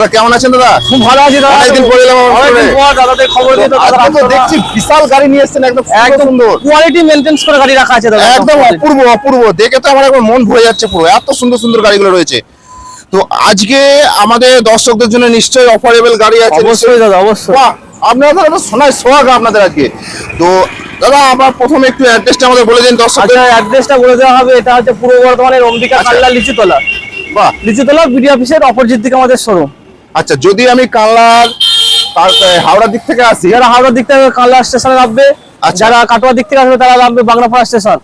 দাদা, কেমন আছেন দাদা? খুব ভালো আছি দাদা। অনেকদিন পরে এলাম আমার দাদাদের খবর দিয়ে দাদা তো দেখছি বিশাল গাড়ি নিয়ে এসেছেন একদম একদম সুন্দর। কোয়ালিটি মেনটেন্স করে গাড়ি রাখা আছে দাদা। একদম অপূর্ব অপূর্ব। দেখে তো আমার একবার মন ভরে যাচ্ছে পুরো। এত সুন্দর সুন্দর গাড়িগুলো রয়েছে। তো আজকে আমাদের দর্শকদের জন্য নিশ্চয়ই অফারেবল গাড়ি আছে। অবশ্যই দাদা অবশ্যই। আপনারা তো একটা সোনায় সোহাগ আপনাদের আজকে। তো দাদা আবার প্রথমে একটু অ্যাড্রেসটা আমাদের বলে দিন দর্শকদের। আচ্ছা অ্যাড্রেসটা বলে দেওয়া হবে। এটা হচ্ছে পূর্ব বর্ধমানের অম্বিকা আচ্ছা। কাল্লা লিচুতলা। বাহ! লিচুতলা বিডি অফিসের অপোজিট দিকে আমাদের শোরুম আচ্ছা যদি আমি কানলার হাওড়ার দিক থেকে আসি যারা হাওড়ার দিক থেকে কালার স্টেশনে নামবে আচ্ছা। যারা কাটোয়ার দিক থেকে আসবে তারা নামবে বাংলাপাড়া স্টেশন।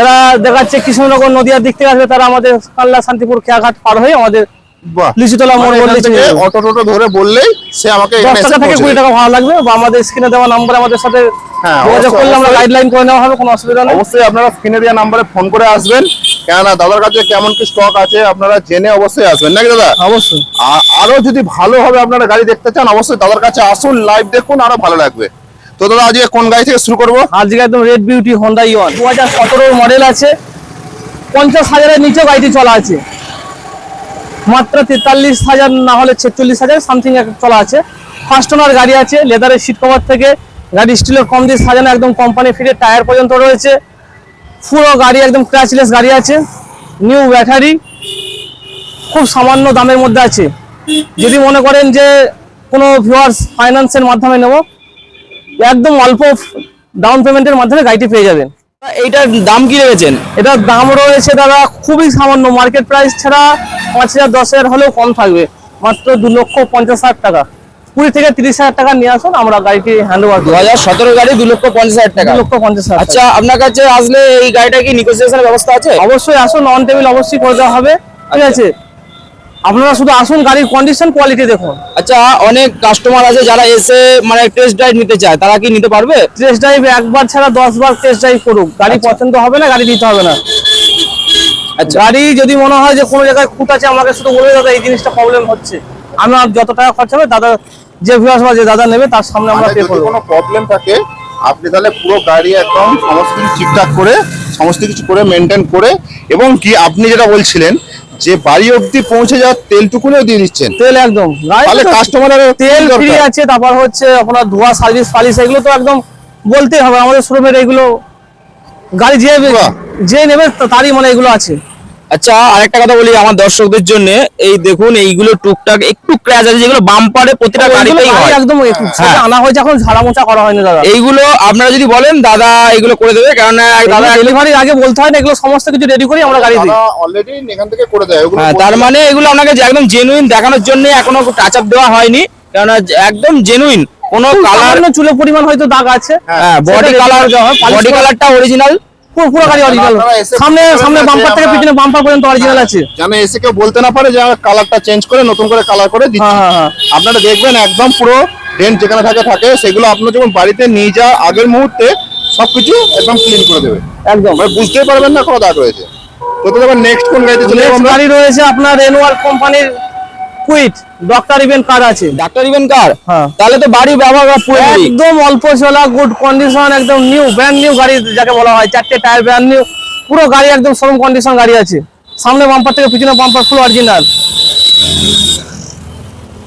যারা দেখাচ্ছে কৃষ্ণনগর নদীয়ার দিক থেকে আসবে তারা আমাদের কাল্লা শান্তিপুর খেয়াঘাট পার হয়ে আমাদের লিচুতলা মোড় মানে বললে। অটো টোটো ধরে বললেই সে আমাকে দশ টাকা থেকে কুড়ি টাকা ভাড়া লাগবে বা আমাদের স্ক্রিনে দেওয়া নাম্বারে আমাদের সাথে হ্যাঁ, যোগাযোগ করলে আমরা গাইডলাইন করে নেওয়া হবে কোনো অসুবিধা নেই। অবশ্যই আপনারা স্ক্রিনে দেওয়া নাম্বারে ফোন করে আসবেন। কেননা দাদার কাছে কেমন কি স্টক আছে আপনারা জেনে অবশ্যই আসবেন নাকি দাদা? অবশ্যই। আরও যদি ভালো হবে আপনারা গাড়ি দেখতে চান অবশ্যই দাদার কাছে আসুন লাইভ দেখুন আরও ভালো লাগবে। তো দাদা আজকে কোন গাড়ি থেকে শুরু করব? আজকে একদম রেড বিউটি হোন্ডা ইয়ন দু হাজার মডেল আছে। পঞ্চাশ হাজারের নিচেও গাড়িটি চলা আছে। মাত্র তেতাল্লিশ হাজার না হলে ছেচল্লিশ হাজার সামথিং চলা আছে। ফার্স্ট ওনার গাড়ি আছে লেদারের সিট কভার থেকে। গাড়ি স্টিলের কম দিয়ে সাজানো, একদম কোম্পানি ফিরে টায়ার পর্যন্ত রয়েছে। পুরো গাড়ি একদম ক্র্যাচলেস গাড়ি আছে। নিউ ব্যাটারি খুব সামান্য দামের মধ্যে আছে। যদি মনে করেন যে কোনো ভিউয়ার্স ফাইন্যান্সের মাধ্যমে নেব, একদম অল্প ডাউন পেমেন্টের মাধ্যমে গাড়িটি পেয়ে যাবেন। এইটার দাম কি রেখেছেন? এটার দাম রয়েছে দাদা খুবই সামান্য। মার্কেট প্রাইস ছাড়া পাঁচ হাজার দশ হাজার হলেও কম থাকবে। মাত্র দু লক্ষ পঞ্চাশ হাজার টাকা। কুড়ি থেকে তিরিশ হাজার টাকা নিয়ে আসুন আমরা গাড়িটি হ্যান্ড ওভার দু হাজার সতেরো গাড়ি দু লক্ষ পঞ্চাশ হাজার দু টাকা লক্ষ পঞ্চাশ হাজার আচ্ছা আচ্ছা আপনার কাছে আসলে এই গাড়িটা কি নিগোসিয়েশনের ব্যবস্থা আছে? অবশ্যই আসুন অন টেবিল অবশ্যই করে দেওয়া হবে। ঠিক আছে? আপনারা শুধু আসুন গাড়ির কন্ডিশন কোয়ালিটি দেখুন। আচ্ছা অনেক কাস্টমার আছে যারা এসে মানে টেস্ট ড্রাইভ নিতে চায় তারা কি নিতে পারবে? টেস্ট ড্রাইভ একবার ছাড়া দশ বার টেস্ট ড্রাইভ করুক। গাড়ি পছন্দ হবে না গাড়ি দিতে হবে না। আচ্ছা। গাড়ি যদি মনে হয় যে কোনো জায়গায় খুঁত আছে আমাকে শুধু বলে দাদা এই জিনিসটা প্রবলেম হচ্ছে। আমার যত টাকা খরচ হবে দাদা যে ভিউয়ার্স বা যে দাদা নেবে তার সামনে আমরা মানে পে যদি করব। কোনো প্রবলেম থাকে আপনি তাহলে পুরো গাড়ি একদম সমস্ত কিছু ঠিকঠাক করে সমস্ত কিছু করে মেনটেন করে এবং কি আপনি যেটা বলছিলেন যে বাড়ি অবধি পৌঁছে যাওয়ার তেলটুকুনেও দিয়ে দিচ্ছেন। তেল একদম। কাস্টমার তাহলে কাস্টমারের তেল ফ্রি আছে তারপর হচ্ছে আপনার ধোয়া সার্ভিস ফালিস এগুলো তো একদম বলতেই হবে। আমাদের শোরুমের এগুলো গাড়ি যে। যে নেবে তারই মানে এগুলো আছে। আচ্ছা আরেকটা কথা বলি আমার দর্শকদের জন্য। এই দেখুন এইগুলো টুকটাক একটু ক্র্যাচ আছে যেগুলো বাম্পারে প্রতিটা গাড়িতেই গাড়ি হয়। একদম হ্যাঁ। আনা হয় এখন ঝাড়া মোছা করা হয়নি দাদা। এইগুলো আপনারা যদি বলেন দাদা এগুলো করে দেবে কারণ দাদা দাদা ডেলিভারির আগে বলতে হয় না এগুলো সমস্ত কিছু রেডি করি আমরা গাড়ি দিই। অলরেডি এখান থেকে করে দেয় ওগুলো হ্যাঁ তার মানে এগুলো আপনাকে যে একদম জেনুইন দেখানোর জন্য এখনও টাচ আপ দেওয়া হয়নি কারণ একদম জেনুইন কোনো কালার চুলের পরিমাণ হয়তো দাগ আছে। হ্যাঁ। বডি কালার হয়, বডি কালারটা অরিজিনাল পুরো গাড়ি অরিজিনাল আপনারা সামনে সামনে বাম্পার থেকে আমরা- পিছনে বাম্পার পর্যন্ত অরিজিনাল আছে। যেন এসে কেউ বলতে না পারে যে কালারটা চেঞ্জ করে নতুন করে কালার করে দিচ্ছি। হ্যাঁ, হ্যাঁ, আপনারা দেখবেন একদম পুরো ডেন্ট যেখানে থাকে থাকে সেগুলো আপনার যখন বাড়িতে নিয়ে যাওয়ার আগের মুহূর্তে সবকিছু একদম ক্লিন করে দেবে। একদম। মানে বুঝতেই পারবেন না কোনো দাগ রয়েছে। তো নেক্সট কোন গাড়িতে চলে আমরা? গাড়ি রয়েছে আপনার রেনুয়াল কোম্পানির কুইট ডক্টর ইভেন্ট কার আছে? ডাক্তার ইভেন কার? হ্যাঁ। তাহলে তো বাড়ি করা পুরোপুরি একদম অল্প চলা গুড কন্ডিশন একদম নিউ ব্র্যান্ড নিউ গাড়ি যাকে বলা হয় চারটে টায়ার ব্র্যান্ড নিউ পুরো গাড়ি একদম শোরুম কন্ডিশন গাড়ি আছে। সামনে বাম্পার থেকে পিছনে বাম্পার ফুল অরিজিনাল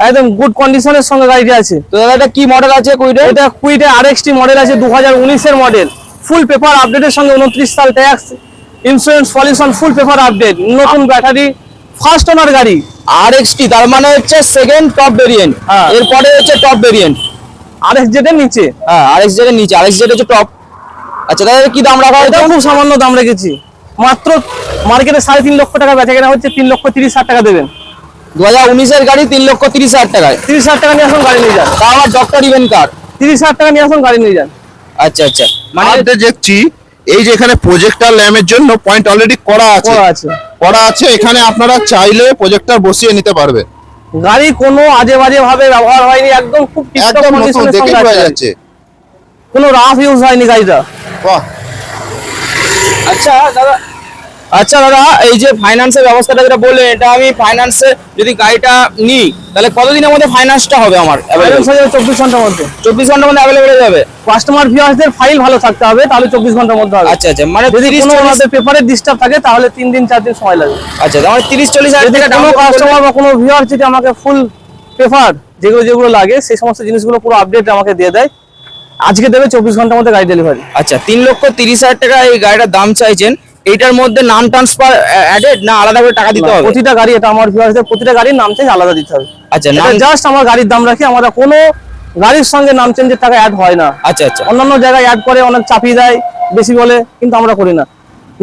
একদম গুড কন্ডিশনের সঙ্গে গাড়িটি আছে। তো দাদা এটা কি মডেল আছে কুইটে এটা কুইটে আরএক্সটি মডেল আছে দু হাজার উনিশের মডেল ফুল পেপার আপডেটের সঙ্গে উনত্রিশ সাল tax insurance pollution full paper update নতুন ব্যাটারি ফার্স্ট ওনার গাড়ি। আর এক্সটি তার মানে হচ্ছে সেকেন্ড টপ ভেরিয়েন্ট হ্যাঁ। এরপরে হচ্ছে টপ ভেরিয়েন্ট আরএক্স জেডের নিচে? হ্যাঁ আর এক্স জেডের নিচে আর এক্স জেড হচ্ছে টপ আচ্ছা দাদা কি দাম রাখা হয়েছে? খুব সামান্য দাম রেখেছি। মাত্র মার্কেটে সাড়ে তিন লক্ষ টাকা বেচা কেনা হচ্ছে তিন লক্ষ তিরিশ হাজার টাকা দেবেন। দু হাজার উনিশের গাড়ি তিন লক্ষ তিরিশ হাজার টাকায়। তিরিশ হাজার টাকা নিয়ে আসুন গাড়ি নিয়ে যান। তা আমার ডক্টর ইভেন কার তিরিশ হাজার টাকা নিয়ে আসুন গাড়ি নিয়ে যান। আচ্ছা আচ্ছা। মানে মানে দেখছি এই যে এখানে প্রজেক্টর ল্যাম্পের জন্য পয়েন্ট অলরেডি করা আছে। করা আছে। করা আছে এখানে আপনারা চাইলে প্রজেক্টর বসিয়ে নিতে পারবে। গাড়ি কোনো আজে বাজে ভাবে ব্যবহার হয়নি একদম খুব একদম নতুন দেখে পাওয়া বোঝা যাচ্ছে। কোনো রাফ ইউজ হয়নি গাড়িটা। বাহ। আচ্ছা দাদা আচ্ছা দাদা এই যে ফাইন্যান্সের ব্যবস্থাটা যেটা বললেন এটা আমি ফাইন্যান্সে যদি গাড়িটা নিই তাহলে কতদিনের মধ্যে ফাইন্যান্সটা হবে আমার চব্বিশ ঘণ্টার মধ্যে। চব্বিশ ঘণ্টার মধ্যে অ্যাভেলেবেল হয়ে যাবে? কাস্টমার ভিউয়ার্সদের ফাইল ভালো থাকতে হবে তাহলে চব্বিশ ঘণ্টার মধ্যে হবে। আচ্ছা আচ্ছা মানে যদি কোনো ওনাদের পেপারে ডিস্টার্ব থাকে তাহলে তিন দিন চার দিন সময় লাগবে। আচ্ছা তার মানে তিরিশ চল্লিশ হাজার টাকা কোনো কাস্টমার বা কোনো ভিউয়ার যদি আমাকে ফুল পেপার যেগুলো যেগুলো লাগে সেই সমস্ত জিনিসগুলো পুরো আপডেট আমাকে দিয়ে দেয়। আজকে দেবে চব্বিশ ঘণ্টার মধ্যে গাড়ি ডেলিভারি আচ্ছা তিন লক্ষ তিরিশ হাজার টাকা এই গাড়িটার দাম চাইছেন। এইটার মধ্যে নাম ট্রান্সফার অ্যাডেড না আলাদা করে টাকা দিতে হবে? প্রতিটা গাড়ি এটা আমার ভিউয়ার্সদের প্রতিটা গাড়ির নাম চেঞ্জ আলাদা দিতে হবে। আচ্ছা নাম জাস্ট আমার গাড়ির দাম রাখি আমরা কোনো গাড়ির সঙ্গে নাম চেঞ্জের টাকা অ্যাড হয় না। আচ্ছা আচ্ছা। অন্যান্য জায়গায় অ্যাড করে অনেক চাপিয়ে দেয় বেশি বলে কিন্তু আমরা করি না।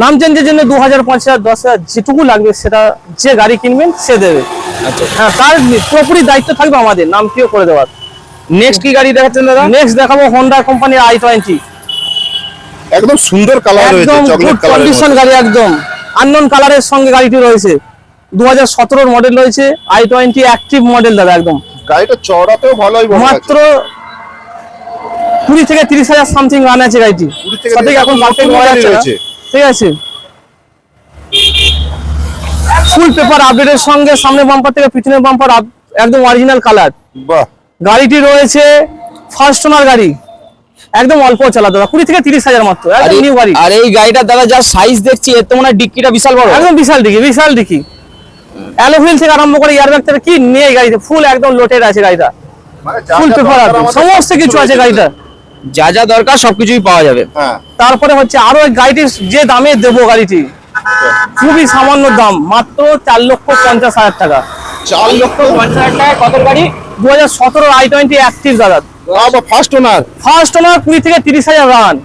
নাম চেঞ্জের জন্য দু হাজার পাঁচ হাজার দশ হাজার যেটুকু লাগবে সেটা যে গাড়ি কিনবেন সে দেবে। আচ্ছা। হ্যাঁ তার পুরোপুরি দায়িত্ব থাকবে আমাদের নাম কেউ করে দেওয়ার। নেক্সট কি গাড়ি দেখাচ্ছেন দাদা? নেক্সট দেখাবো হোন্ডা কোম্পানির আই টোয়েন্টি একদম সুন্দর কালার রয়েছে একদম চকলেট গুড কন্ডিশন গাড়ি একদম। আননোন কালারের সঙ্গে গাড়িটি রয়েছে। দু হাজার সতেরোর মডেল রয়েছে আই টোয়েন্টি অ্যাক্টিভ মডেল দাদা একদম। গাড়িটা চড়াতেও ভালোই বড় মাত্র কুড়ি থেকে তিরিশ হাজার সামথিং রান আছে গাড়িটি। সঠিক এখন পারফেক্ট রয়েছে। ঠিক আছে। ফুল পেপার আপডেটের সঙ্গে সামনে বাম্পার থেকে পিছনের বাম্পার একদম অরিজিনাল কালার বাহ। গাড়িটি রয়েছে ফার্স্ট ওনার গাড়ি। একদম অল্প চালা দাদা কুড়ি থেকে তিরিশ হাজার মাত্র আর এই- নিউ গাড়ি। আর এই গাড়িটার দাদা যা সাইজ দেখছি এর তো মনে হয় ডিক্কিটা বিশাল বড়। একদম বিশাল ডিকি বিশাল ডিকি অ্যালোভিল থেকে আরম্ভ করে এয়ারব্যাগ থেকে কি নিয়ে গাড়িতে ফুল একদম লোটেড আছে গাড়িটা। মানে ফুল পেপার দরকার সমস্ত কিছু আছে গাড়িটা যা যা দরকার সবকিছুই পাওয়া যাবে। হ্যাঁ। তারপরে হচ্ছে আরও এক গাড়িটির যে দামে দেবো গাড়িটি খুবই সামান্য দাম মাত্র চার লক্ষ পঞ্চাশ হাজার টাকা। চার লক্ষ পঞ্চাশ হাজার টাকা কত গাড়ি? দু হাজার সতেরো আই টোয়েন্টি অ্যাক্টিভ দাদা। ফার্স্ট ওনার ফার্স্ট ওনার কুড়ি থেকে তিরিশ হাজার রান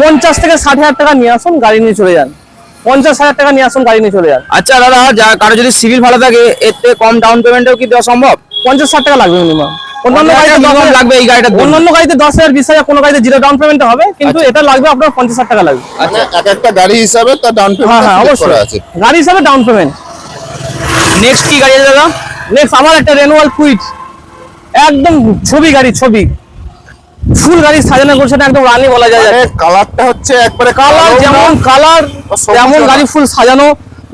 পঞ্চাশ থেকে ষাট হাজার টাকা নিয়ে আসুন গাড়ি নিয়ে চলে যান। পঞ্চাশ হাজার টাকা নিয়ে আসুন গাড়ি নিয়ে চলে যান। আচ্ছা দাদা যা কারও যদি সিভিল ভালো থাকে এর থেকে কম ডাউন পেমেন্টও কি দেওয়া সম্ভব? পঞ্চাশ ষাট টাকা লাগবে মিনিমাম অন্যান্য গাড়িতে হাজার দশ লাগবে এই গাড়িটার জন্য। অন্যান্য গাড়িতে দশ হাজার বিশ হাজার কোনো গাড়িতে জিরো ডাউন পেমেন্ট হবে কিন্তু আচ্ছা। এটা লাগবে আপনার পঞ্চাশ ষাট টাকা লাগবে। মানে এক একটা গাড়ি হিসাবে তার ডাউন হ্যাঁ হ্যাঁ অবশ্যই। আছে। গাড়ি হিসাবে ডাউন পেমেন্ট নেক্সট কি গাড়ি দাদা? নেক্সট আমার একটা রেনুয়াল কুইট একদম ছবি গাড়ি ছবি। ফুল গাড়ি সাজানো করছে একদম রানি বলা যায়। মানে কালারটা হচ্ছে একবারে কালার যেমন কালার। তেমন গাড়ি ফুল সাজানো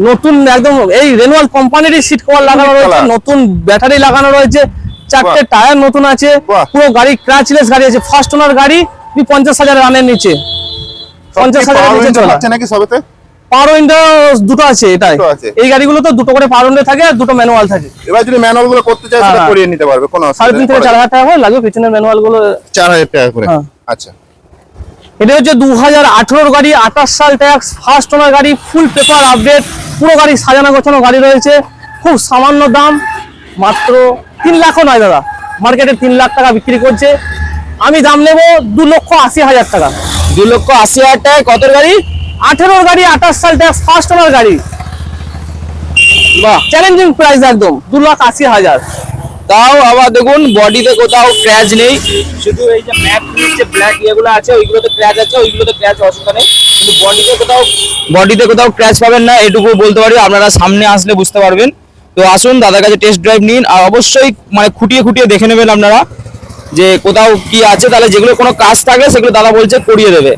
নতুন একদম এই রেনুয়াল কোম্পানির সিট কভার লাগানো রয়েছে নতুন ব্যাটারি লাগানো রয়েছে চারটে টায়ার নতুন আছে পুরো গাড়ি ক্রাচলেস গাড়ি আছে। ফার্স্ট ওনার গাড়ি পঞ্চাশ হাজার রানের নিচে। পঞ্চাশ কি নিচে চলা। নাকি সবেতে? পাওয়ার উইন্ডো দুটো আছে এটাই। এই গাড়িগুলো তো দুটো করে পাওয়ার উইন্ডো থাকে আর দুটো ম্যানুয়াল থাকে। এবার যদি ম্যানুয়ালগুলো করতে চাই হ্যাঁ, সেটা। করিয়ে নিতে পারবে কোনো সাড়ে তিন থেকে চার হাজার টাকা করে লাগবে পিছনের ম্যানুয়ালগুলো চার হাজার টাকা করে। হ্যাঁ। আচ্ছা। এটা হচ্ছে দু হাজার আঠেরোর গাড়ি আঠাশ সাল ট্যাক্স ফার্স্ট ওনার গাড়ি ফুল পেপার আপডেট পুরো গাড়ি সাজানো গোছানো গাড়ি রয়েছে। খুব সামান্য দাম মাত্র তিন লাখও নয় দাদা। মার্কেটে তিন লাখ টাকা বিক্রি করছে। আমি দাম নেব দু লক্ষ আশি হাজার টাকা। দু লক্ষ আশি হাজার টাকায় কত গাড়ি? আঠেরোর গাড়ি আঠাশ সাল ট্যাক্স ফার্স্ট ওনার গাড়ি। বাহ। চ্যালেঞ্জিং প্রাইস একদম দু লাখ আশি হাজার। তাও আবার দেখুন বডিতে কোথাও ক্র্যাচ নেই। শুধু এই যে ম্যাট যে ব্ল্যাক ইয়েগুলো আছে ওইগুলোতে ক্র্যাচ আছে ওইগুলোতে ক্র্যাচ অসুবিধা নেই। কিন্তু বডিতে কোথাও বডিতে কোথাও ক্র্যাচ পাবেন না এটুকু বলতে পারি আপনারা সামনে আসলে বুঝতে পারবেন। তো আসুন দাদার কাছে টেস্ট ড্রাইভ নিন আর অবশ্যই মানে খুঁটিয়ে খুঁটিয়ে দেখে নেবেন আপনারা যে কোথাও কি আছে। তাহলে যেগুলো কোনো কাজ থাকলে সেগুলো দাদা বলছে করিয়ে দেবে।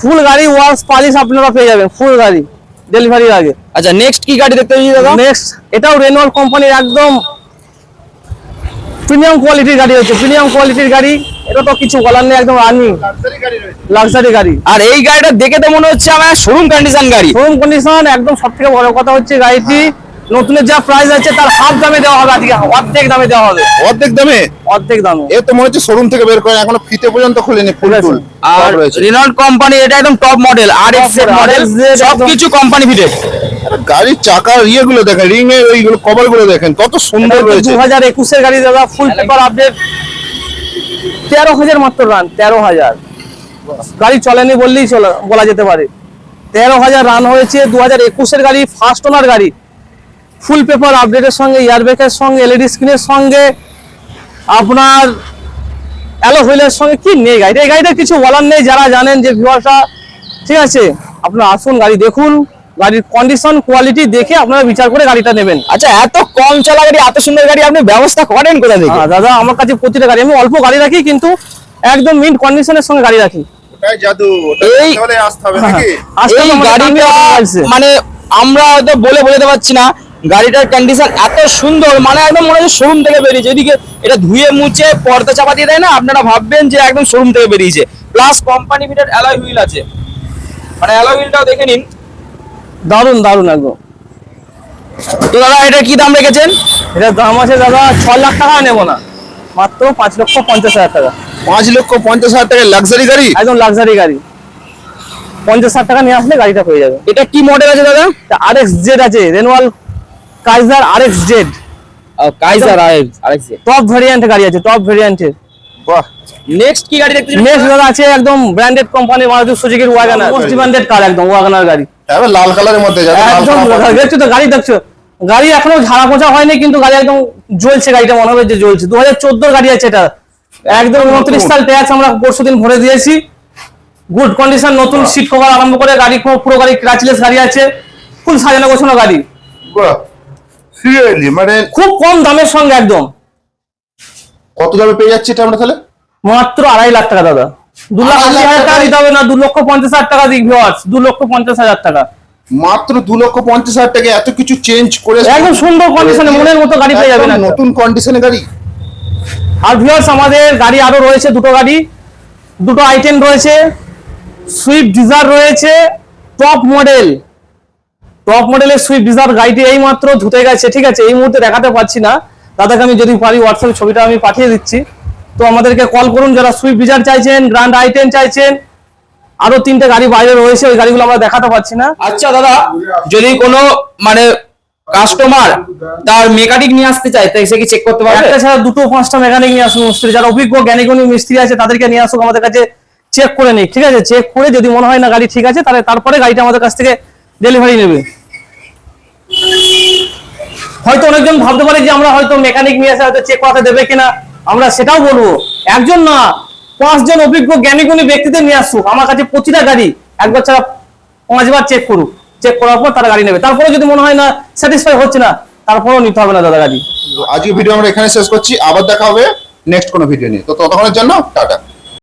ফুল গাড়ি ওয়ার্কস পালিশ আপনারা পেয়ে যাবেন ফুল গাড়ি ডেলিভারির আগে। আচ্ছা নেক্সট কি গাড়ি দেখতে পাচ্ছি দাদা? নেক্সট এটাও রেনওয়াল কোম্পানির একদম প্রিমিয়াম কোয়ালিটির গাড়ি হচ্ছে প্রিমিয়াম কোয়ালিটির গাড়ি। এটা তো কিছু বলার নেই একদম রানিং লাক্সারি গাড়ি আর এই গাড়িটা দেখে তো মনে হচ্ছে আমার শোরুম কন্ডিশন গাড়ি। শোরুম কন্ডিশন একদম সব থেকে বড় কথা হচ্ছে গাড়িটি নতুনের যা প্রাইস আছে তার হাফ দামে দেওয়া হবে আজকে অর্ধেক দামে দেওয়া হবে। অর্ধেক দামে? অর্ধেক দামে। এ তো মনে হচ্ছে শোরুম থেকে বের করে এখনও ফিতে পর্যন্ত খুলেনি ফুল। টুল আর রেনল্ড কোম্পানি এটা একদম top model R X model সবকিছু কোম্পানি ফিটেড গাড়ির চাকার ইয়েগুলো দেখেন রিং এর ওইগুলো কভারগুলো দেখেন কত সুন্দর রয়েছে। দু হাজার একুশের গাড়ি দাদা ফুল পেপার আপডেট তেরো হাজার মাত্র রান তেরো হাজার। গাড়ি চলেনি বললেই চলে বলা যেতে পারে। তেরো হাজার রান হয়েছে দু হাজার একুশের গাড়ি ফার্স্ট ওনার গাড়ি। ফুল পেপার আপডেটের সঙ্গে এয়ারব্যাগের সঙ্গে এলইডি স্ক্রিনের সঙ্গে আপনার অ্যালো হুইলের সঙ্গে কি নেই গাড়ি এই গাড়িটা কিছু বলার নেই যারা জানেন যে ভিউয়ার্সরা ঠিক আছে? আপনারা আসুন গাড়ি দেখুন গাড়ির কন্ডিশন কোয়ালিটি দেখে আপনারা বিচার করে গাড়িটা নেবেন। আচ্ছা এত কম চলা গাড়ি এত সুন্দর গাড়ি আপনি ব্যবস্থা করেন কোথা থেকে? হ্যাঁ দাদা আমার কাছে প্রতিটা গাড়ি আমি অল্প গাড়ি রাখি কিন্তু একদম মিন্ট কন্ডিশনের সঙ্গে গাড়ি রাখি। আছে। মানে আমরা হয়তো বলে বোঝাতে পারছি না গাড়িটার কন্ডিশন এত সুন্দর মানে একদম মনে হচ্ছে শোরুম থেকে বেরিয়েছে। এদিকে এটা ধুয়ে মুছে পর্দা চাপা দিয়ে দেয় না? আপনারা ভাববেন যে একদম শোরুম থেকে বেরিয়েছে। Plus company fitted alloy wheel আছে। মানে অ্যালয় হুইলটাও দেখে নিন। দারুণ দারুণ একদম। তো দাদা এটা কি দাম রেখেছেন? এটার দাম আছে দাদা ছ লাখ টাকা নেব না। মাত্র পাঁচ লক্ষ পঞ্চাশ হাজার টাকা। পাঁচ লক্ষ পঞ্চাশ হাজার টাকা লাক্সারি গাড়ি? একদম লাক্সারি গাড়ি। পঞ্চাশ হাজার টাকা নিয়ে আসলে গাড়িটা পেয়ে যাবে। এটা কি মডেল আছে দাদা? আর এক্স জেড আছে Renault Kiger R X Z Kiger RX RX top ভেরিয়েন্টের গাড়ি আছে টপ ভেরিয়েন্টের বাহ। নেক্সট কি গাড়ি দেখতে নেক্সট দাদা আছে একদম ব্র্যান্ডেড কোম্পানি মারুতি সুজুকির ওয়াগনার মোস্ট ডিমান্ডেড কার একদম ওয়াগনার গাড়ি। এবার লাল কালারের মধ্যে লাল একদম দেখছ তো গাড়ি দেখছ? গাড়ি এখনও ঝাড়া পোছা হয়নি কিন্তু গাড়ি একদম জ্বলছে গাড়িটা মনে হবে যে জ্বলছে। দু হাজার চোদ্দোর গাড়ি আছে এটা। একদম উনত্রিশ সাল ট্যাক্স আমরা পরশু দিন ভরে দিয়েছি। গুড কন্ডিশন নতুন সিট কভার আরম্ভ করে গাড়ি পুরো- পুরো গাড়ি ক্রাচলেস গাড়ি আছে। ফুল সাজানো গোছানো গাড়ি। বাহ সিরিয়াসলি মানে খুব কম দামের সঙ্গে একদম। কত দামে পেয়ে যাচ্ছে এটা আমরা তাহলে? মাত্র আড়াই লাখ টাকা দাদা। দু লাখ আশি হাজার টাকা দিতে হবে না দু লক্ষ পঞ্চাশ হাজার টাকা দিই ভিওয়ার্স দু লক্ষ পঞ্চাশ হাজার টাকা। মাত্র দু লক্ষ পঞ্চাশ হাজার টাকা এত কিছু চেঞ্জ করে একদম সুন্দর কন্ডিশনে মনের মতো গাড়ি পেয়ে যাবেন একদম একটা। নতুন কন্ডিশনে গাড়ি। আর ভিউয়ার্স আমাদের গাড়ি আরও রয়েছে দুটো গাড়ি। দুটো আইটেম রয়েছে সুইফট ডিজার রয়েছে টপ মডেল টপ মডেলের সুইফট ডিজার গাড়িটি এই মাত্র ধুতে গেছে ঠিক আছে? এই মুহূর্তে দেখাতে পাচ্ছি না। দাদাকে আমি যদি পারি হোয়াটসঅ্যাপ ছবিটা আমি পাঠিয়ে দিচ্ছি। তো আমাদেরকে কল করুন যারা সুইফট ডিজার চাইছেন গ্র্যান্ড আইটেম চাইছেন আরও তিনটে গাড়ি বাইরে রয়েছে ওই গাড়িগুলো আমরা দেখাতে পাচ্ছি না। আচ্ছা দাদা যদি কোনো মানে কাস্টমার তার মেকানিক নিয়ে আসতে চায় তাই সে কি চেক করতে পারবে? একটা ছাড়া দুটো পাঁচটা মেকানিক নিয়ে আসুন মিস্ত্রি যারা অভিজ্ঞ জ্ঞানীগুণী মিস্ত্রি আছে তাদেরকে নিয়ে আসুক আমাদের কাছে চেক করে নিক ঠিক আছে? চেক করে যদি মনে হয় না গাড়ি ঠিক আছে তাহলে তারপরে গাড়িটা আমাদের কাছ থেকে ডেলিভারি নেবে। হয়তো অনেকজন ভাবতে পারে যে আমরা হয়তো মেকানিক নিয়ে এসে হয়তো চেক করাতে দেবে কিনা। আমরা সেটাও বলব। একজন না, পাঁচজন অভিজ্ঞ, জ্ঞানীগুণী ব্যক্তিদের নিয়ে আসুক। আমার কাছে প্রতিটা গাড়ি একবার ছাড়া পাঁচবার চেক করুক। চেক করার পর তারা গাড়ি নেবে। তারপরে যদি মনে হয় না স্যাটিসফাই হচ্ছে না, তারপরেও নিতে হবে না দাদা গাড়ি। আজকে ভিডিও আমরা এখানে শেষ করছি। আবার দেখা হবে নেক্সট কোনো ভিডিও নিয়ে। তো ততক্ষণের জন্য টাটা।